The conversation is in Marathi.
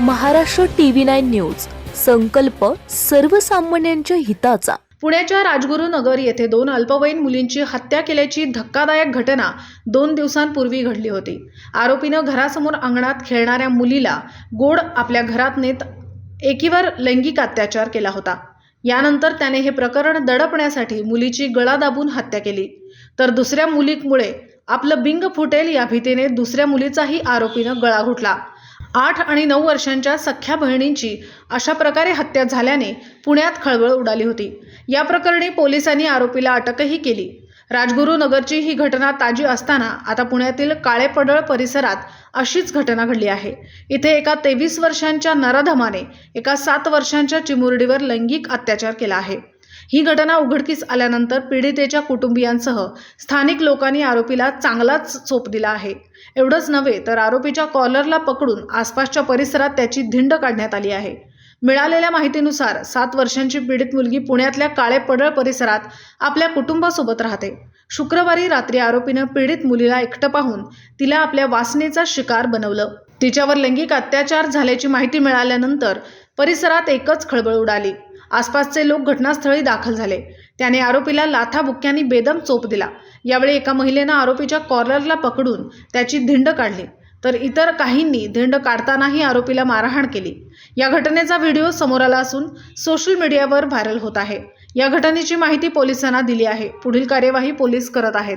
Maharashtra TV nine news. संकल्प सर्वसामान्यांच्या हिताचा. पुण्याच्या राजगुरू नगर येथे दोन अल्पवयीन मुलींची हत्या केल्याची धक्कादायक घटना दोन दिवसांपूर्वी घडली होती. आरोपीनं घरासमोर अंगणात खेळणाऱ्या मुलीला गोड आपल्या घरात नेत एकीवर लैंगिक अत्याचार केला होता. यानंतर त्याने हे प्रकरण दडपण्यासाठी मुलीची गळा दाबून हत्या केली. तर दुसऱ्या मुलीमुळे आपलं बिंग फुटेल या भीतीने दुसऱ्या मुलीचाही आरोपीनं गळा घुटला. आठ आणि नऊ वर्षांच्या सख्ख्या बहिणींची अशा प्रकारे हत्या झाल्याने पुण्यात खळबळ उडाली होती. या प्रकरणी पोलिसांनी आरोपीला अटकही केली. राजगुरुनगरची ही घटना ताजी असताना आता पुण्यातील काळेपडळ परिसरात अशीच घटना घडली आहे. इथे एका तेवीस वर्षांच्या नराधमाने एका सात वर्षांच्या चिमुरडीवर लैंगिक अत्याचार केला आहे. ही घटना उघडकीस आल्यानंतर पीडितेच्या कुटुंबियांसह स्थानिक लोकांनी आरोपीला चांगलाच चोप दिला आहे. एवढंच नव्हे तर आरोपीच्या कॉलरला पकडून आसपासच्या परिसरात त्याची धिंड काढण्यात आली आहे. मिळालेल्या माहितीनुसार सात वर्षांची पीडित मुलगी पुण्यातल्या काळे पडळ परिसरात आपल्या कुटुंबासोबत राहते. शुक्रवारी रात्री आरोपीनं पीडित मुलीला एकटं पाहून तिला आपल्या वासनेचा शिकार बनवलं. तिच्यावर लैंगिक अत्याचार झाल्याची माहिती मिळाल्यानंतर परिसरात एकच खळबळ उडाली. आसपासचे लोक घटनास्थळी दाखल झाले. त्याने आरोपीला लाथा बुक्क्यांनी बेदम चोप दिला. यावेळी एका महिलेनं आरोपीच्या कॉलरला पकडून त्याची धिंड काढली. तर इतर काहींनी धिंड काढतानाही आरोपीला मारहाण केली. या घटनेचा व्हिडिओ समोर आला असून सोशल मीडियावर व्हायरल होत आहे. या घटनेची माहिती पोलिसांना दिली आहे. पुढील कार्यवाही पोलीस करत आहेत.